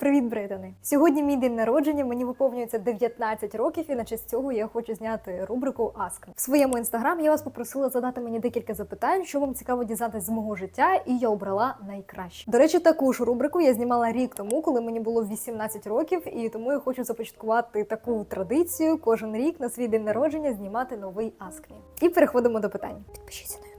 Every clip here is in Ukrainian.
Привіт, Британи! Сьогодні мій день народження. Мені виповнюється 19 років, і на честь цього я хочу зняти рубрику Me. В своєму інстаграм я вас попросила задати мені декілька запитань, що вам цікаво дізнатися з мого життя, і я обрала найкраще. До речі, таку ж рубрику я знімала рік тому, коли мені було 18 років, і тому я хочу започаткувати таку традицію кожен рік на свій день народження знімати новий Me. І переходимо до питань. Підпишіться на.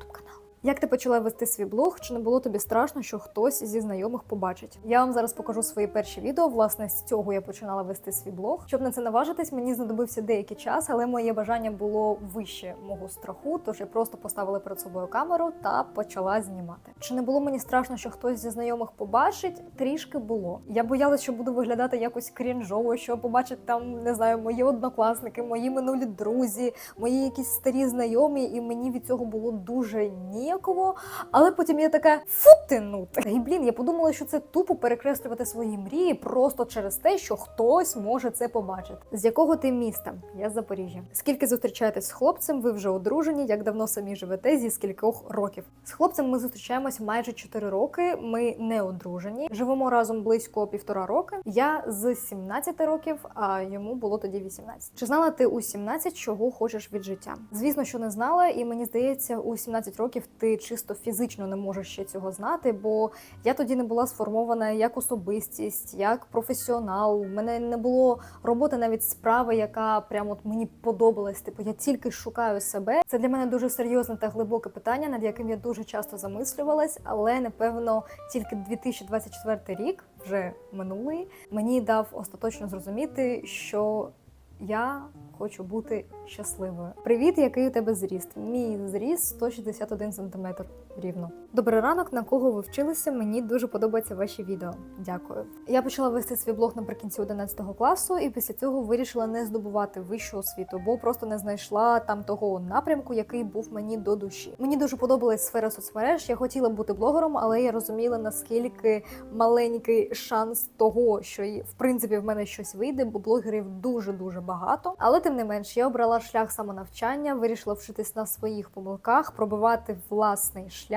Як ти почала вести свій блог? Чи не було тобі страшно, що хтось зі знайомих побачить? Я вам зараз покажу свої перші відео. Власне, з цього я починала вести свій блог. Щоб на це наважитись, мені знадобився деякий час, але моє бажання було вище мого страху. Тож я просто поставила перед собою камеру та почала знімати. Чи не було мені страшно, що хтось зі знайомих побачить? Трішки було. Я боялась, що буду виглядати якось крінжово, що побачать там, не знаю, мої однокласники, мої минулі друзі, мої якісь старі знайомі, і мені від цього було дуже ніяково. Але потім я така фу ну. І блін, я подумала, що це тупо перекреслювати свої мрії просто через те, що хтось може це побачити. З якого ти міста? Я з Запоріжжя. Скільки зустрічаєтесь з хлопцем? Ви вже одружені? Як давно самі живете? Зі скількох років? З хлопцем ми зустрічаємось майже 4 роки. Ми не одружені. Живемо разом близько півтора роки. Я з 17 років, а йому було тоді 18. Чи знала ти у 17, чого хочеш від життя? Звісно, що не знала, і мені здається, у 17 років ти чисто фізично не можеш ще цього знати, бо я тоді не була сформована як особистість, як професіонал. У мене не було роботи навіть справи, яка прямо от мені подобалась. Типу, я тільки шукаю себе. Це для мене дуже серйозне та глибоке питання, над яким я дуже часто замислювалась, але напевно тільки 2024 рік, вже минулий, мені дав остаточно зрозуміти, що я хочу бути щасливою. Привіт, який у тебе зріст? Мій зріст 161 см рівно. Добрий ранок, на кого ви вчилися? Мені дуже подобаються ваші відео. Дякую. Я почала вести свій блог наприкінці 11 класу, і після цього вирішила не здобувати вищу освіту, бо просто не знайшла там того напрямку, який був мені до душі. Мені дуже подобалась сфера соцмереж. Я хотіла бути блогером, але я розуміла наскільки маленький шанс того, що в принципі в мене щось вийде, бо блогерів дуже дуже багато. Але тим не менш, я обрала шлях самонавчання, вирішила вчитись на своїх помилках, пробивати власний шлях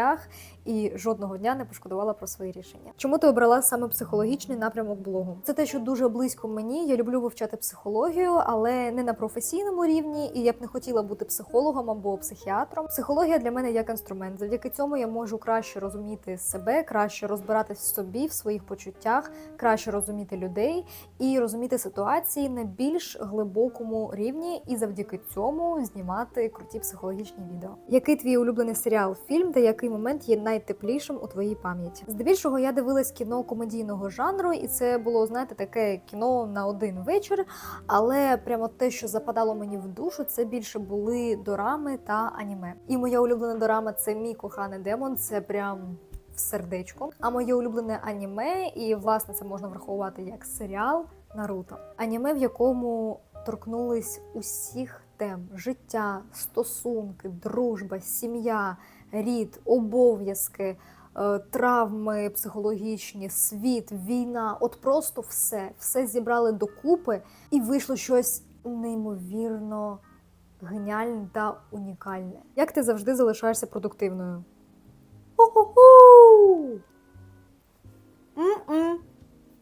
і жодного дня не пошкодувала про свої рішення. Чому ти обрала саме психологічний напрямок блогу? Це те, що дуже близько мені. Я люблю вивчати психологію, але не на професійному рівні, і я б не хотіла бути психологом або психіатром. Психологія для мене як інструмент. Завдяки цьому я можу краще розуміти себе, краще розбиратись в собі, в своїх почуттях, краще розуміти людей і розуміти ситуації на більш глибокому рівні, і завдяки цьому знімати круті психологічні відео. Який твій улюблений серіал, фільм, та який момент є найтеплішим у твоїй пам'яті? Здебільшого я дивилась кіно комедійного жанру, і це було, знаєте, таке кіно на один вечір. Але прямо те, що западало мені в душу, це більше були дорами та аніме. І моя улюблена дорама це мій коханий демон. Це прям в сердечко. А моє улюблене аніме, і власне це можна враховувати як серіал Наруто. Аніме, в якому торкнулись усіх тем: життя, стосунки, дружба, сім'я, рід, обов'язки. е, Травми психологічні, світ, війна, от просто все, все зібрали докупи, і вийшло щось неймовірно геніальне та унікальне. Як ти завжди залишаєшся продуктивною?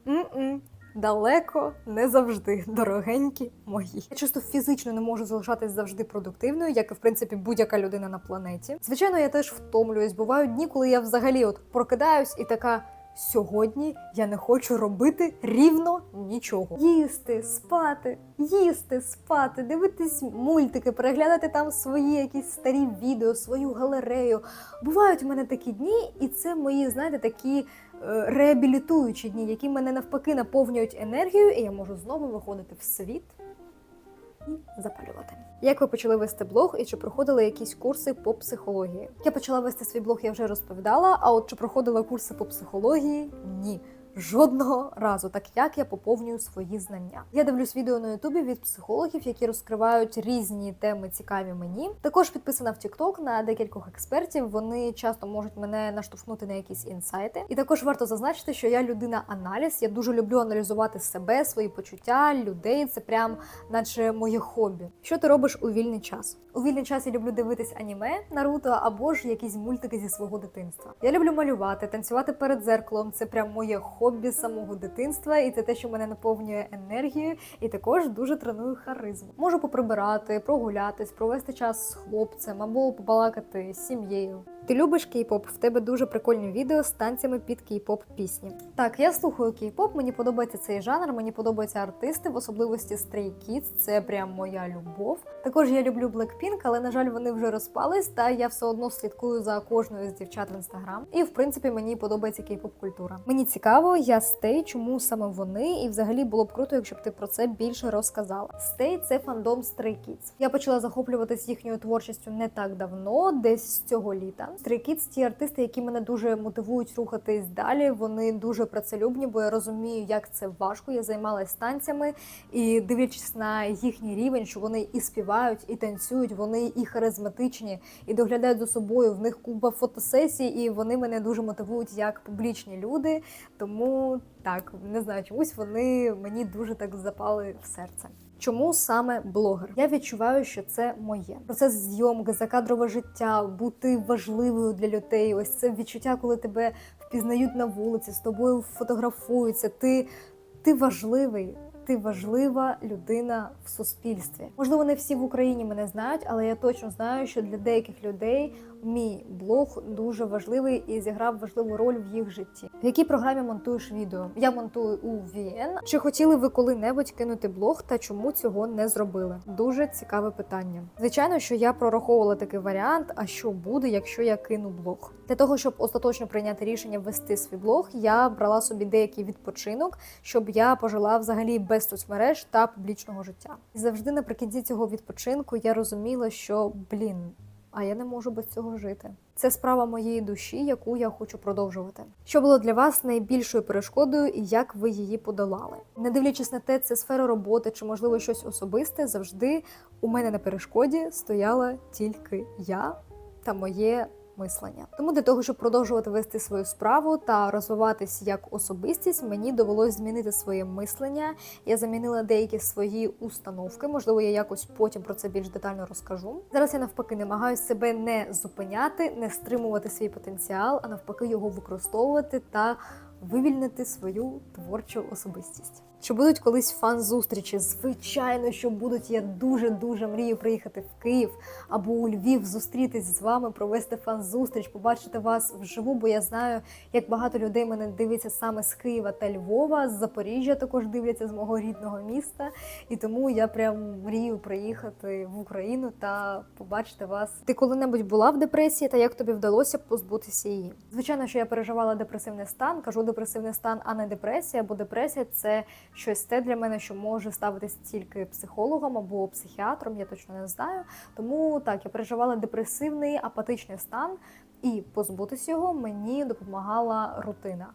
М-м. Далеко не завжди, дорогенькі мої. Я чисто фізично не можу залишатись завжди продуктивною, як і в принципі будь-яка людина на планеті. Звичайно, я теж втомлююсь. Бувають дні, коли я взагалі от прокидаюсь і така. Сьогодні я не хочу робити рівно нічого. Їсти, спати, їсти, спати, дивитись мультики, переглядати там свої якісь старі відео, свою галерею. Бувають у мене такі дні, і це мої, знаєте, такі реабілітуючі дні, які мене навпаки наповнюють енергією, і я можу знову виходити в світ і запалювати. Як ви почали вести блог і чи проходили якісь курси по психології? Я почала вести свій блог, я вже розповідала. А от чи проходила курси по психології? Ні. Жодного разу, так як я поповнюю свої знання. Я дивлюсь відео на Ютубі від психологів, які розкривають різні теми цікаві мені. Також підписана в TikTok на декількох експертів. Вони часто можуть мене наштовхнути на якісь інсайти. І також варто зазначити, що я людина аналіз. Я дуже люблю аналізувати себе, свої почуття, людей. Це прям, наче моє хобі. Що ти робиш у вільний час? У вільний час я люблю дивитись аніме, Наруто або ж якісь мультики зі свого дитинства. Я люблю малювати, танцювати перед зеркалом. Це прям моє хобі. Хобі з самого дитинства, і це те, що мене наповнює енергією, і також дуже треную харизму. Можу поприбирати, прогулятись, провести час з хлопцем або побалакати з сім'єю. Ти любиш кей-поп? В тебе дуже прикольні відео з танцями під кей-поп пісні. Так, я слухаю кей-поп, мені подобається цей жанр, мені подобаються артисти, в особливості Stray Kids, це прям моя любов. Також я люблю Blackpink, але на жаль, вони вже розпались, та я все одно слідкую за кожною з дівчат в інстаграм. І в принципі мені подобається кей-поп культура. Мені цікаво, я Stay, чому саме вони, і взагалі було б круто, якщо б ти про це більше розказала. Stay – це фандом Stray Kids. Я почала захоплюватись їхньою творчістю не так давно, десь з цього літа. Stray ті артисти, які мене дуже мотивують рухатись далі. Вони дуже працелюбні, бо я розумію, як це важко. Я займалась танцями і дивлячись на їхній рівень, що вони і співають, і танцюють, вони і харизматичні, і доглядають за собою. В них купа фотосесій, і вони мене дуже мотивують як публічні люди. Тому так не знаю, чомусь вони мені дуже так запали в серце. Чому саме блогер? Я відчуваю, що це моє процес зйомки, закадрове життя, бути важливою для людей. Ось це відчуття, коли тебе впізнають на вулиці, з тобою фотографуються. Ти, ти важливий. Ти важлива людина в суспільстві. Можливо, не всі в Україні мене знають, але я точно знаю, що для деяких людей мій блог дуже важливий і зіграв важливу роль в їх житті. В якій програмі монтуєш відео? Я монтую у VN. Чи хотіли ви коли-небудь кинути блог та чому цього не зробили? Дуже цікаве питання. Звичайно, що я прораховувала такий варіант. А що буде, якщо я кину блог? Для того щоб остаточно прийняти рішення вести свій блог, я брала собі деякий відпочинок, щоб я пожила взагалі без соцмереж та публічного життя. І завжди наприкінці цього відпочинку я розуміла, що блін а я не можу без цього жити. Це справа моєї душі, яку я хочу продовжувати. Що було для вас найбільшою перешкодою і як ви її подолали? Не дивлячись на те, це сфера роботи чи можливо щось особисте, завжди у мене на перешкоді стояла тільки я та моє. Мислення тому для того, щоб продовжувати вести свою справу та розвиватись як особистість, мені довелось змінити своє мислення. Я замінила деякі свої установки. Можливо, я якось потім про це більш детально розкажу. Зараз я навпаки намагаюся себе не зупиняти, не стримувати свій потенціал, а навпаки, його використовувати та вивільнити свою творчу особистість. Чи будуть колись фан-зустрічі? Звичайно, що будуть. Я дуже дуже мрію приїхати в Київ або у Львів, зустрітись з вами, провести фан-зустріч, побачити вас вживу. Бо я знаю, як багато людей мене дивиться саме з Києва та Львова, з Запоріжжя також дивляться з мого рідного міста. І тому я прям мрію приїхати в Україну та побачити вас. Ти коли-небудь була в депресії, та як тобі вдалося позбутися її? Звичайно, що я переживала депресивний стан. Кажу депресивний стан, а не депресія, бо депресія це щось те для мене, що може ставитись тільки психологом або психіатром, я точно не знаю. Тому так, я переживала депресивний апатичний стан, і позбутися його мені допомагала рутина.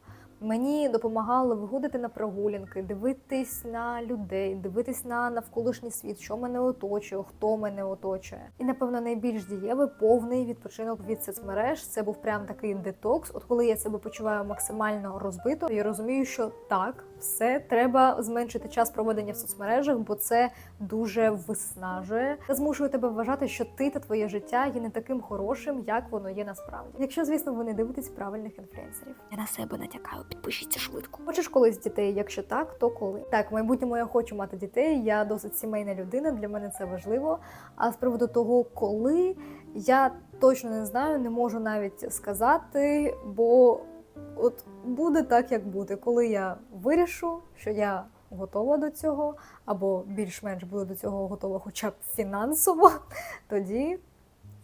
Мені допомагало виходити на прогулянки, дивитись на людей, дивитись на навколишній світ, що мене оточує, хто мене оточує. І напевно найбільш дієвий повний відпочинок від соцмереж. Це був прям такий детокс. От коли я себе почуваю максимально розбито, я розумію, що так, все треба зменшити час проведення в соцмережах, бо це дуже виснажує та змушує тебе вважати, що ти та твоє життя є не таким хорошим, як воно є насправді. Якщо, звісно, ви не дивитесь правильних інфлюенсерів. Я на себе натякаю, підпишіться швидко. Хочеш колись дітей? Якщо так, то коли? Так, в майбутньому я хочу мати дітей. Я досить сімейна людина. Для мене це важливо. А з приводу того, коли я точно не знаю, не можу навіть сказати, бо от буде так, як буде. Коли я вирішу, що я готова до цього, або більш-менш буду до цього готова, хоча б фінансово, тоді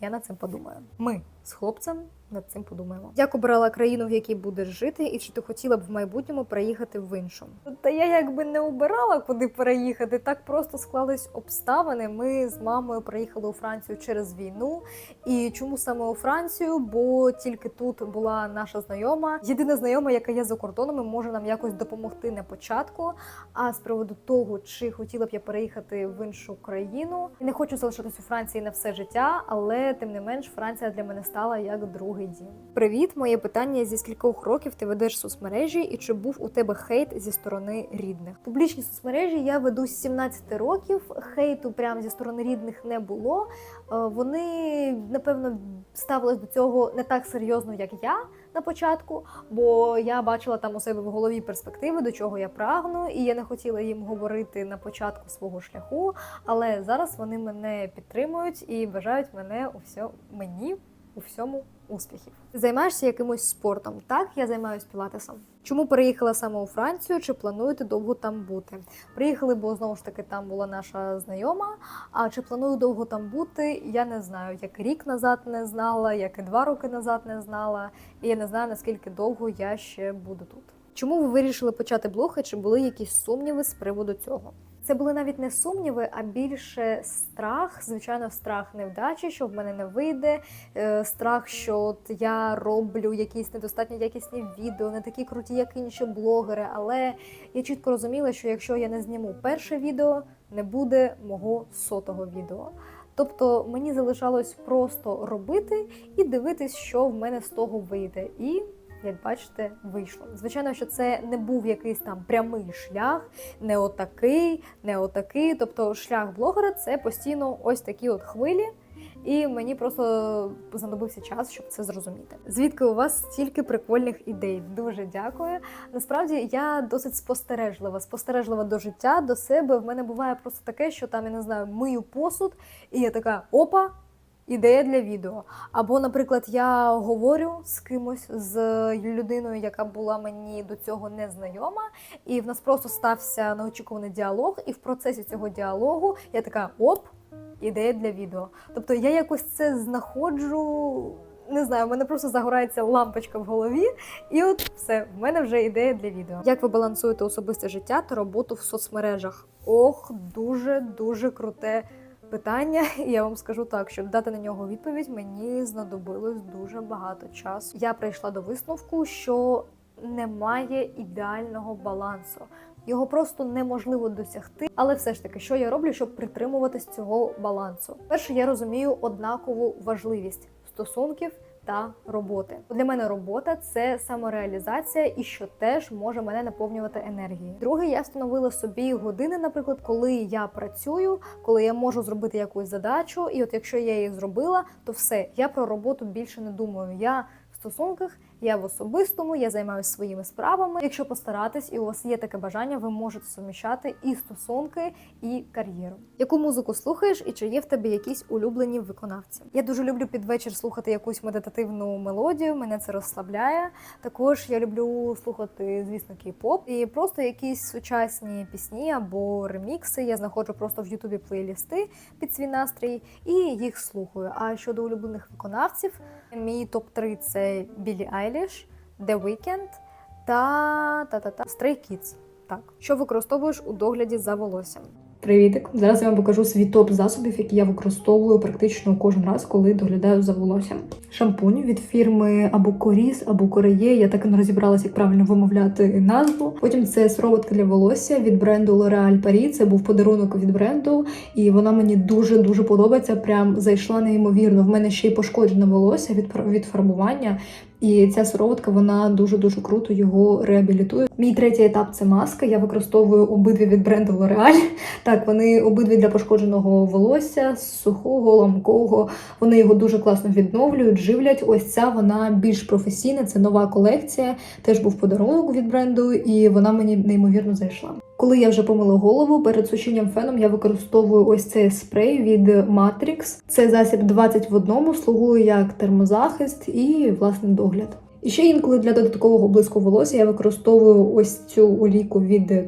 я над цим подумаю. Ми з хлопцем над цим подумаємо. Як обирала країну, в якій будеш жити, і чи ти хотіла б в майбутньому переїхати в іншу? Та я якби не обирала, куди переїхати. Так просто склались обставини. Ми з мамою приїхали у Францію через війну. І чому саме у Францію? Бо тільки тут була наша знайома. Єдина знайома, яка є за кордоном, і може нам якось допомогти на початку. А з приводу того, чи хотіла б я переїхати в іншу країну, не хочу залишитись у Франції на все життя, але тим не менш Франція для мене стала як другий дім. Привіт, моє питання: зі скількох років ти ведеш соцмережі, і чи був у тебе хейт зі сторони рідних? Публічні соцмережі я веду з 17 років. Хейту прямо зі сторони рідних не було. Е, Вони напевно ставились до цього не так серйозно, як я. на початку, бо я бачила там у себе в голові перспективи, до чого я прагну, і я не хотіла їм говорити на початку свого шляху. Але зараз вони мене підтримують і бажають мене у всьому мені у всьому успіхів. Займаєшся якимось спортом? Так, я займаюся пілатесом. Чому переїхала саме у Францію? Чи плануєте довго там бути? Приїхали, бо знову ж таки там була наша знайома. А чи планую довго там бути? Я не знаю. Як рік назад не знала, як і два роки назад не знала. І я не знаю наскільки довго я ще буду тут. Чому ви вирішили почати блог? Чи були якісь сумніви з приводу цього? Це були навіть не сумніви, а більше страх. Звичайно, страх невдачі, що в мене не вийде. е, Страх, що от я роблю якісь недостатньо якісні відео, не такі круті, як інші блогери. Але я чітко розуміла, що якщо я не зніму перше відео, не буде мого сотого відео. Тобто мені залишалось просто робити і дивитись, що в мене з того вийде. І як бачите, вийшло. Звичайно, що це не був якийсь там прямий шлях, не отакий, не отакий. Тобто, шлях блогера це постійно ось такі от хвилі. І мені просто знадобився час, щоб це зрозуміти. Звідки у вас стільки прикольних ідей? Дуже дякую. Насправді я досить спостережлива, спостережлива до життя, до себе. В мене буває просто таке, що там я не знаю, мию посуд, і я така опа. Ідея для відео. Або, наприклад, я говорю з кимось, з людиною, яка була мені до цього незнайома, і в нас просто стався неочікуваний діалог, і в процесі цього діалогу я така оп, ідея для відео. Тобто я якось це знаходжу. Не знаю, в мене просто загорається лампочка в голові, і от все, в мене вже ідея для відео. Як ви балансуєте особисте життя та роботу в соцмережах? Ох, дуже дуже круте питання. І я вам скажу так, щоб дати на нього відповідь, мені знадобилось дуже багато часу. Я прийшла до висновку, що немає ідеального балансу. Його просто неможливо досягти. Але все ж таки, що я роблю, щоб притримуватись цього балансу? Перше, я розумію однакову важливість стосунків та роботи. Для мене робота це самореалізація і що теж може мене наповнювати енергією. Друге, я встановила собі години, наприклад, коли я працюю, коли я можу зробити якусь задачу, і от якщо я її зробила, то все, я про роботу більше не думаю. Я в стосунках. Я в особистому, я займаюся своїми справами. Якщо постаратись, і у вас є таке бажання, ви можете суміщати і стосунки, і кар'єру. Яку музику слухаєш, і чи є в тебе якісь улюблені виконавці? Я дуже люблю під вечір слухати якусь медитативну мелодію. Мене це розслабляє. Також я люблю слухати, звісно, кей-поп і просто якісь сучасні пісні або ремікси. Я знаходжу просто в Ютубі плейлісти під свій настрій і їх слухаю. А щодо улюблених виконавців, мій топ 3 це Білі Айліш, The Weeknd та та та та Stray Kids. Так, що використовуєш у догляді за волоссям? Привітик! Зараз я вам покажу свій топ засобів, які я використовую практично кожен раз, коли доглядаю за волоссям. Шампунь від фірми або Коріс, або Кореє. Я так і не розібралася, як правильно вимовляти назву. Потім це сироватка для волосся від бренду L'Oréal Paris. Це був подарунок від бренду, і вона мені дуже дуже подобається. Прям зайшла неймовірно. В мене ще й пошкоджене волосся від від фарбування. І ця сироватка вона дуже дуже круто його реабілітує. Мій третій етап це маска. Я використовую обидві від бренду L'Oréal. Так, вони обидві для пошкодженого волосся, сухого, ламкого. Вони його дуже класно відновлюють, живлять. Ось ця вона більш професійна. Це нова колекція. Теж був подарунок від бренду, і вона мені неймовірно зайшла. Коли я вже помила голову, перед сушінням феном я використовую ось цей спрей від Matrix. Це засіб 20 в одному, слугує як термозахист і власний догляд. І ще інколи для додаткового блиску волосся я використовую ось цю олійку від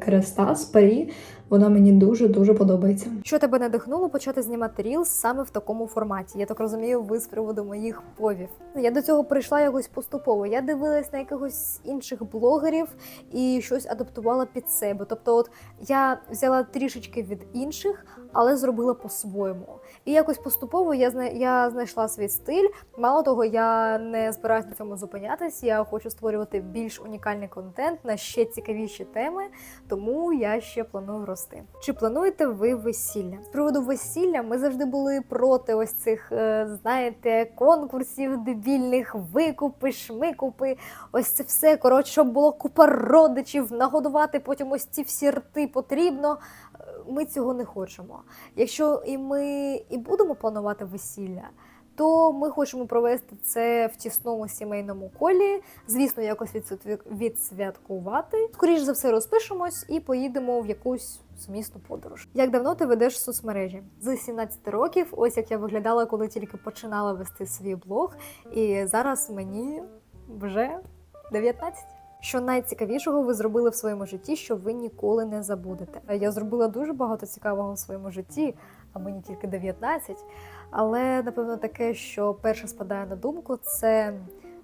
з Парі. Вона мені дуже дуже подобається. Що тебе надихнуло почати знімати рілс саме в такому форматі? Я так розумію, ви з приводу моїх повів. Я до цього прийшла якось поступово. Я дивилась на якихось інших блогерів і щось адаптувала під себе. Тобто, от я взяла трішечки від інших, але зробила по-своєму. І якось поступово я я знайшла свій стиль. Мало того, я не збираюся на цьому зупинятись. Я хочу створювати більш унікальний контент на ще цікавіші теми, тому я ще планую рости. Чи плануєте ви весілля? З приводу весілля ми завжди були проти ось цих, е, знаєте, конкурсів дебільних, викупи, шмикупи. Ось це все. Коротше, щоб було купа родичів, нагодувати потім ось ці всі рти потрібно. Ми цього не хочемо. Якщо і ми і будемо планувати весілля, то ми хочемо провести це в тісному сімейному колі. Звісно, якось відсвяткувати. Скоріш за все, розпишемось і поїдемо в якусь сумісну подорож. Як давно ти ведеш соцмережі? З 17 років, ось як я виглядала, коли тільки починала вести свій блог, і зараз мені вже 19. Що найцікавішого ви зробили в своєму житті, що ви ніколи не забудете? Я зробила дуже багато цікавого в своєму житті, а мені тільки 19. Але напевно таке, що перше спадає на думку, це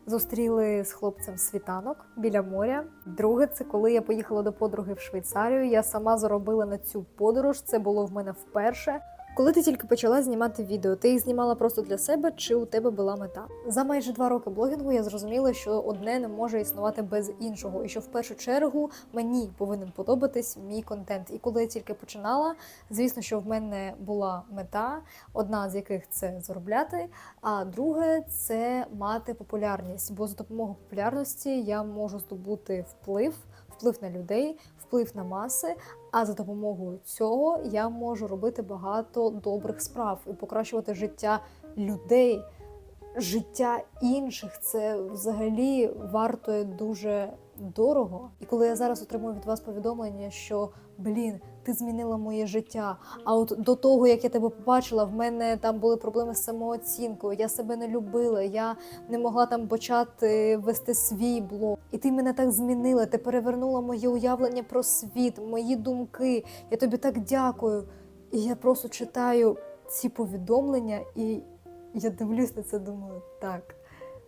зустріли з хлопцем світанок біля моря. Друге, це коли я поїхала до подруги в Швейцарію. Я сама заробила на цю подорож. Це було в мене вперше. Коли ти тільки почала знімати відео, ти їх знімала просто для себе, чи у тебе була мета? За майже два роки блогінгу я зрозуміла, що одне не може існувати без іншого, і що в першу чергу мені повинен подобатись мій контент. І коли я тільки починала, звісно, що в мене була мета, одна з яких це заробляти, а друге це мати популярність. Бо за допомогою популярності я можу здобути вплив, вплив на людей, вплив на маси. А за допомогою цього я можу робити багато добрих справ і покращувати життя людей, життя інших. Це взагалі вартує дуже дорого. І коли я зараз отримую від вас повідомлення, що блін, ти змінила моє життя. А от до того, як я тебе побачила, в мене там були проблеми з самооцінкою. Я себе не любила, я не могла там почати вести свій блог. І ти мене так змінила. Ти перевернула моє уявлення про світ, мої думки. Я тобі так дякую. І я просто читаю ці повідомлення, і я дивлюсь на це, думаю, так.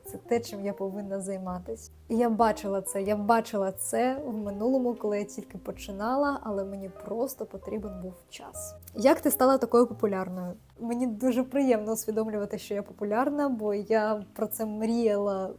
Це те, чим я повинна займатися. Я бачила це. Я бачила це в минулому, коли я тільки починала, але мені просто потрібен був час. Як ти стала такою популярною? Мені дуже приємно усвідомлювати, що я популярна, бо я про це мріяла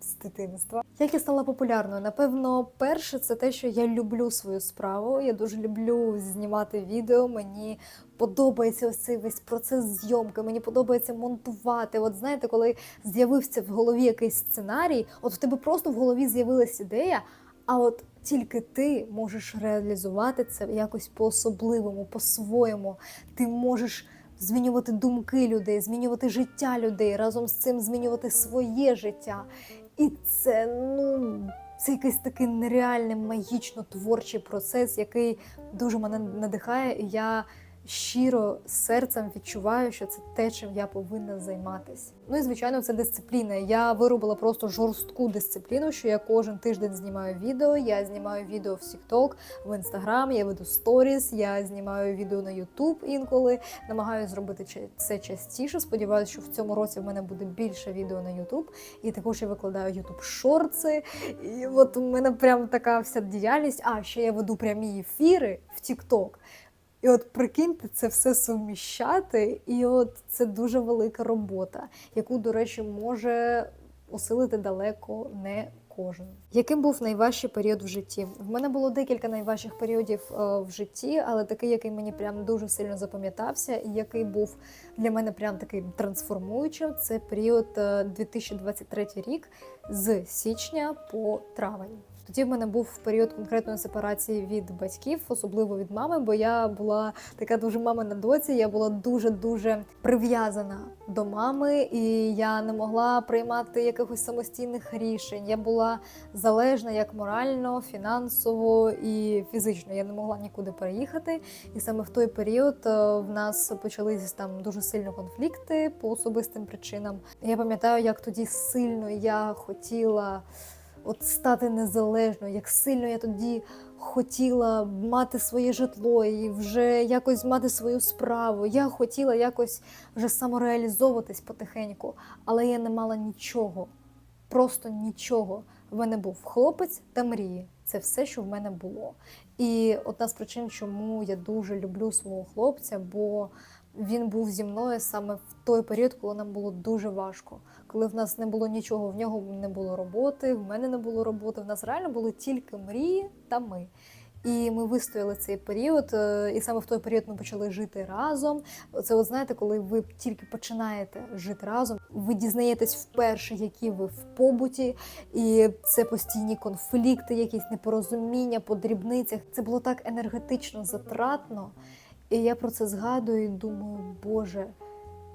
з дитинства. Як я стала популярною? Напевно, перше, це те, що я люблю свою справу. Я дуже люблю знімати відео. Мені подобається ось цей весь процес зйомки. Мені подобається монтувати. От знаєте, коли з'явився в голові якийсь сценарій, от в тебе просто в голові з'явилась ідея, а от тільки ти можеш реалізувати це якось по-особливому, по-своєму. Ти можеш змінювати думки людей, змінювати життя людей, разом з цим змінювати своє життя. І це, ну. Це якийсь такий нереальний магічно творчий процес, який дуже мене надихає. І я щиро серцем відчуваю, що це те, чим я повинна займатися. Ну і звичайно, це дисципліна. Я виробила просто жорстку дисципліну, що я кожен тиждень знімаю відео. Я знімаю відео в TikTok, в Instagram, я веду сторіс, я знімаю відео на YouTube інколи. Намагаюся зробити це частіше. Сподіваюся, що в цьому році в мене буде більше відео на YouTube. І також я викладаю YouTube шорти. І от у мене прям така вся діяльність. А ще я веду прямі ефіри в TikTok. І от прикиньте це все суміщати, і от це дуже велика робота, яку, до речі, може осилити далеко не кожен. Яким був найважчий період в житті? В мене було декілька найважчих періодів е, в житті, але такий, який мені прям дуже сильно запам'ятався, і який був для мене прям таким трансформуючим, це період е, 2023 рік з січня по травень. Тоді в мене був період конкретної сепарації від батьків, особливо від мами, бо я була така дуже мамина доці. Я була дуже дуже прив'язана до мами, і я не могла приймати якихось самостійних рішень. Я була залежна як морально, фінансово і фізично. Я не могла нікуди переїхати. І саме в той період е, в нас почалися там дуже сильно конфлікти по особистим причинам. Я пам'ятаю, як тоді сильно я хотіла от стати незалежною, як сильно я тоді хотіла мати своє житло і вже якось мати свою справу. Я хотіла якось вже самореалізовуватись потихеньку, але я не мала нічого, просто нічого. В мене був хлопець та мрії. Це все, що в мене було. І одна з причин, чому я дуже люблю свого хлопця, бо він був зі мною саме в той період, коли нам було дуже важко, коли в нас не було нічого, в нього не було роботи, в мене не було роботи. В нас реально були тільки мрії та ми. І ми вистояли цей період, е, і саме в той період ми почали жити разом. Це, от знаєте, коли ви тільки починаєте жити разом, ви дізнаєтесь вперше, які ви в побуті, і це постійні конфлікти, якісь непорозуміння по дрібницях. Це було так енергетично затратно. І я про це згадую і думаю, Боже,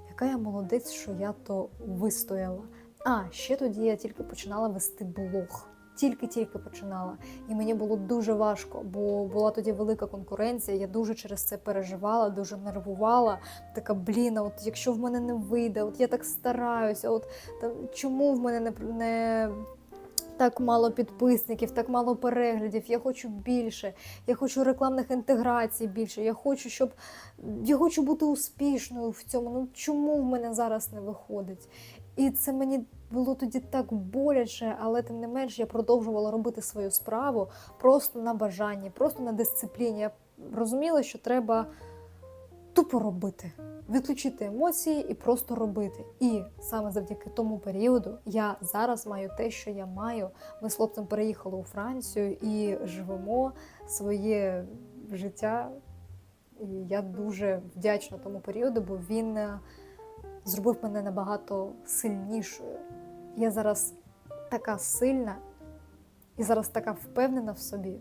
яка я молодець, що я то вистояла. А ще тоді я тільки починала вести блог. Тільки-тільки починала. І мені було дуже важко, бо була тоді велика конкуренція. Я дуже через це переживала, дуже нервувала. Така блін, от якщо в мене не вийде, от я так стараюся, от там чому в мене не, не так мало підписників, так мало переглядів? Я хочу більше, я хочу рекламних інтеграцій більше. Я хочу, щоб я хочу бути успішною в цьому. Ну чому в мене зараз не виходить? І це мені було тоді так боляче, але тим не менш я продовжувала робити свою справу просто на бажанні, просто на дисципліні. Я розуміла, що треба тупо робити, відключити емоції і просто робити. І саме завдяки тому періоду я зараз маю те, що я маю. Ми з хлопцем переїхали у Францію і живемо своє життя. І я дуже вдячна тому періоду, бо він е, зробив мене набагато сильнішою. Я зараз така сильна і зараз така впевнена в собі,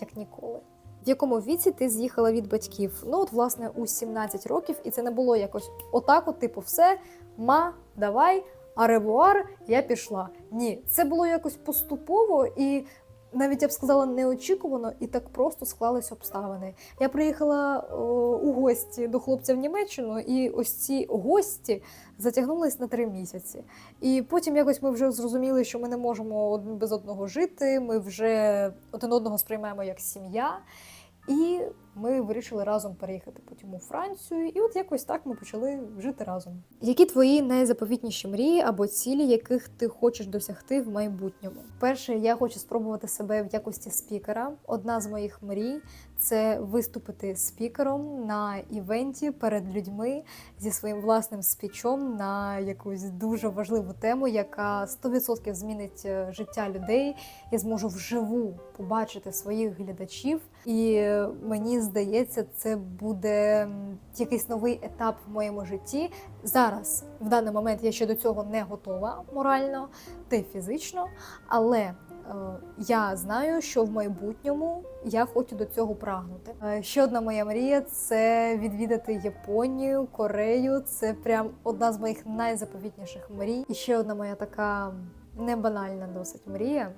як ніколи. В якому віці ти з'їхала від батьків? Ну, от, власне, у 17 років, і це не було якось отак, от, типу, все, ма, давай, аревуар, я пішла. Ні, це було якось поступово і навіть я б сказала неочікувано, і так просто склались обставини. Я приїхала о, у гості до хлопця в Німеччину, і ось ці гості затягнулись на три місяці. І потім якось ми вже зрозуміли, що ми не можемо один без одного жити. Ми вже один одного сприймаємо як сім'я. І ми вирішили разом переїхати потім у Францію, і от якось так ми почали жити разом. Які твої найзаповітніші мрії або цілі, яких ти хочеш досягти в майбутньому? Перше, я хочу спробувати себе в якості спікера. Одна з моїх мрій це виступити спікером на івенті перед людьми зі своїм власним спічом на якусь дуже важливу тему, яка 100% змінить е, життя людей. Я зможу вживу побачити своїх глядачів, і е, мені здається, це буде якийсь новий етап в моєму житті. Зараз, в даний момент, я ще до цього не готова морально та фізично, але е, я знаю, що в майбутньому я хочу до цього прагнути. Е, Ще одна моя мрія це відвідати Японію, Корею. Це прям одна з моїх найзаповітніших мрій. І ще одна моя така небанальна досить мрія.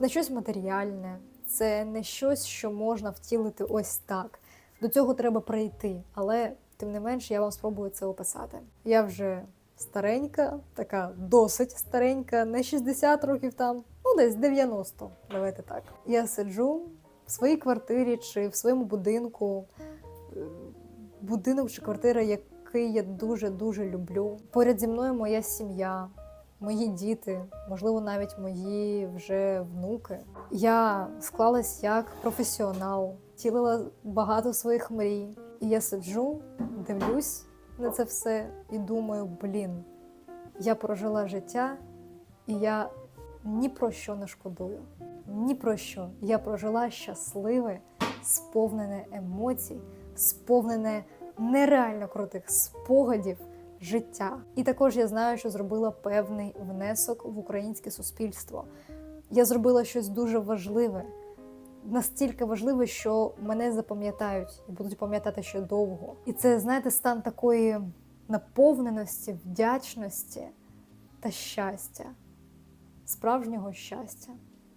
Не щось матеріальне, це не щось, що можна втілити ось так. До цього треба прийти, але тим не менш я вам спробую це описати. Я вже старенька, така досить старенька, не 60 років там, ну десь 90, давайте так. Я сиджу в своїй квартирі чи в своєму будинку, будинок чи квартира, який я дуже-дуже люблю. Поряд зі мною моя сім'я, мої діти, можливо, навіть мої вже внуки. Я склалась як професіонал, тілила багато своїх мрій. І я сиджу, дивлюсь на це все і думаю: блін, я прожила життя, і я ні про що не шкодую. Ні про що. Я прожила щасливе, сповнене емоцій, сповнене нереально крутих спогадів життя. І також я знаю, що зробила певний внесок в українське суспільство. Я зробила щось дуже важливе, настільки важливе, що мене запам'ятають і будуть пам'ятати ще довго. І це, знаєте, стан такої наповненості, вдячності та щастя, справжнього щастя.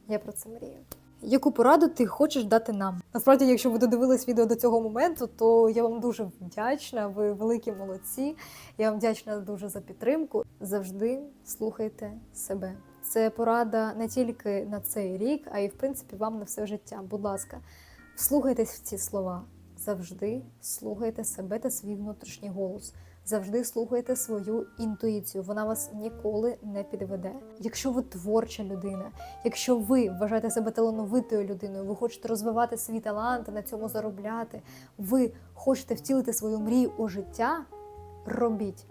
Я про це мрію. Яку пораду ти хочеш дати нам? Насправді, якщо ви додивились відео до цього моменту, то я вам дуже вдячна. Ви великі молодці. Я вам вдячна дуже за підтримку. Завжди слухайте себе. Це порада не тільки на цей рік, а й в принципі вам на все життя. Будь ласка, вслухайтесь в ці слова. Завжди слухайте себе та свій внутрішній голос. Завжди слухайте свою інтуїцію. Вона вас ніколи не підведе. Якщо ви творча людина, якщо ви вважаєте себе талановитою людиною, ви хочете розвивати свій талант, на цьому заробляти, ви хочете втілити свою мрію у життя, робіть.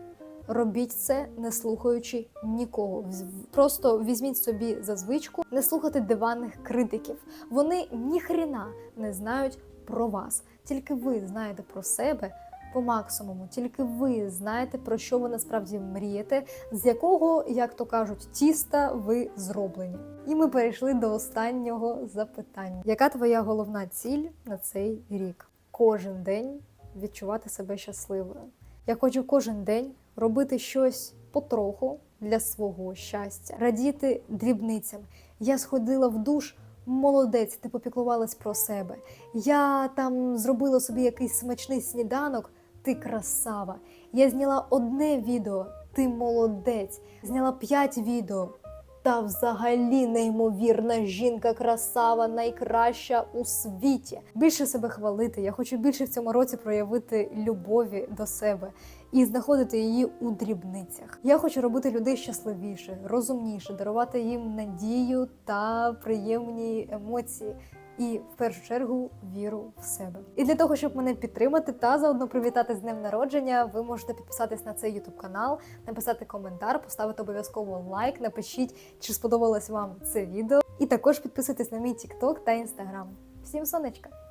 Робіть це, не слухаючи нікого. Просто візьміть собі за звичку не слухати диванних критиків. Вони ніхрена не знають про вас. Тільки ви знаєте про себе по максимуму. Тільки ви знаєте, про що ви насправді мрієте, з якого, як то кажуть, тіста ви зроблені. І ми перейшли до останнього запитання: яка твоя головна ціль на цей рік? Кожен день відчувати себе щасливою. Я хочу кожен день робити щось потроху для свого щастя, радіти дрібницям. Я сходила в душ. Молодець, ти попіклувалась про себе. Я там зробила собі якийсь смачний сніданок. Ти красава. Я зняла одне відео. Ти молодець. Зняла п'ять відео. Та взагалі неймовірна жінка, красава, найкраща у світі. Більше себе хвалити. Я хочу більше в цьому році проявити любові до себе і знаходити її у дрібницях. Я хочу робити людей щасливіше, розумніше, дарувати їм надію та приємні емоції. І в першу чергу віру в себе. І для того, щоб мене підтримати та заодно привітати з днем народження, ви можете підписатись на цей ютуб канал, написати коментар, поставити обов'язково лайк, напишіть, чи сподобалось вам це відео, і також підписуйтесь на мій TikTok та Instagram. Всім сонечка!